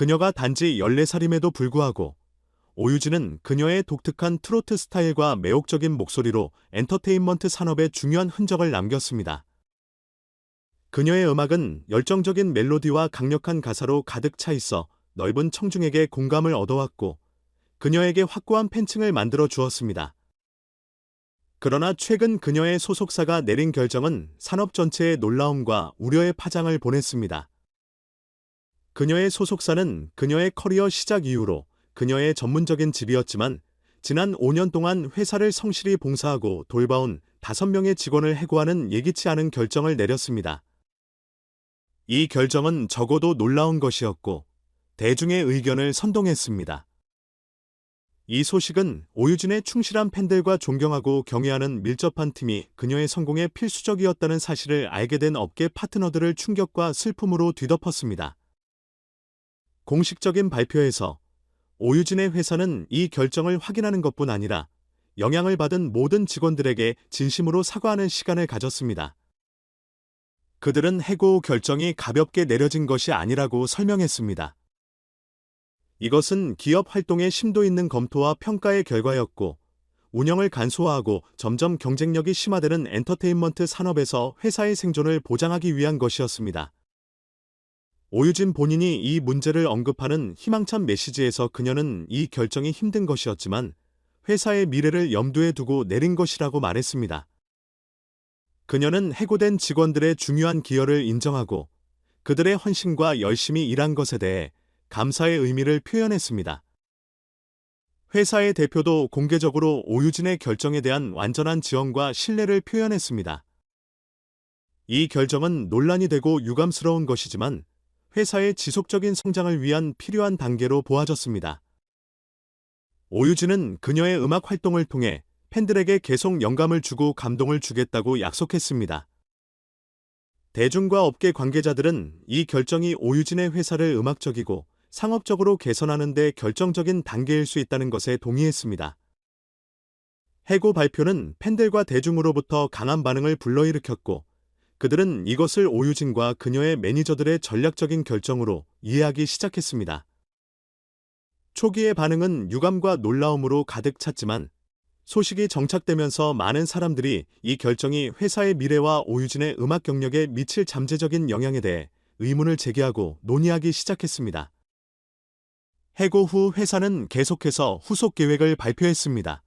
그녀가 단지 14살임에도 불구하고 오유진은 그녀의 독특한 트로트 스타일과 매혹적인 목소리로 엔터테인먼트 산업에 중요한 흔적을 남겼습니다. 그녀의 음악은 열정적인 멜로디와 강력한 가사로 가득 차 있어 넓은 청중에게 공감을 얻어왔고 그녀에게 확고한 팬층을 만들어 주었습니다. 그러나 최근 그녀의 소속사가 내린 결정은 산업 전체에 놀라움과 우려의 파장을 보냈습니다. 그녀의 소속사는 그녀의 커리어 시작 이후로 그녀의 전문적인 집이었지만 지난 5년 동안 회사를 성실히 봉사하고 돌봐온 5명의 직원을 해고하는 예기치 않은 결정을 내렸습니다. 이 결정은 적어도 놀라운 것이었고 대중의 의견을 선동했습니다. 이 소식은 오유진의 충실한 팬들과 존경하고 경애하는 밀접한 팀이 그녀의 성공에 필수적이었다는 사실을 알게 된 업계 파트너들을 충격과 슬픔으로 뒤덮었습니다. 공식적인 발표에서 오유진의 회사는 이 결정을 확인하는 것뿐 아니라 영향을 받은 모든 직원들에게 진심으로 사과하는 시간을 가졌습니다. 그들은 해고 결정이 가볍게 내려진 것이 아니라고 설명했습니다. 이것은 기업 활동의 심도 있는 검토와 평가의 결과였고, 운영을 간소화하고 점점 경쟁력이 심화되는 엔터테인먼트 산업에서 회사의 생존을 보장하기 위한 것이었습니다. 오유진 본인이 이 문제를 언급하는 희망찬 메시지에서 그녀는 이 결정이 힘든 것이었지만 회사의 미래를 염두에 두고 내린 것이라고 말했습니다. 그녀는 해고된 직원들의 중요한 기여를 인정하고 그들의 헌신과 열심히 일한 것에 대해 감사의 의미를 표현했습니다. 회사의 대표도 공개적으로 오유진의 결정에 대한 완전한 지원과 신뢰를 표현했습니다. 이 결정은 논란이 되고 유감스러운 것이지만 회사의 지속적인 성장을 위한 필요한 단계로 보아졌습니다. 오유진은 그녀의 음악 활동을 통해 팬들에게 계속 영감을 주고 감동을 주겠다고 약속했습니다. 대중과 업계 관계자들은 이 결정이 오유진의 회사를 음악적이고 상업적으로 개선하는 데 결정적인 단계일 수 있다는 것에 동의했습니다. 해고 발표는 팬들과 대중으로부터 강한 반응을 불러일으켰고 그들은 이것을 오유진과 그녀의 매니저들의 전략적인 결정으로 이해하기 시작했습니다. 초기의 반응은 유감과 놀라움으로 가득 찼지만 소식이 정착되면서 많은 사람들이 이 결정이 회사의 미래와 오유진의 음악 경력에 미칠 잠재적인 영향에 대해 의문을 제기하고 논의하기 시작했습니다. 해고 후 회사는 계속해서 후속 계획을 발표했습니다.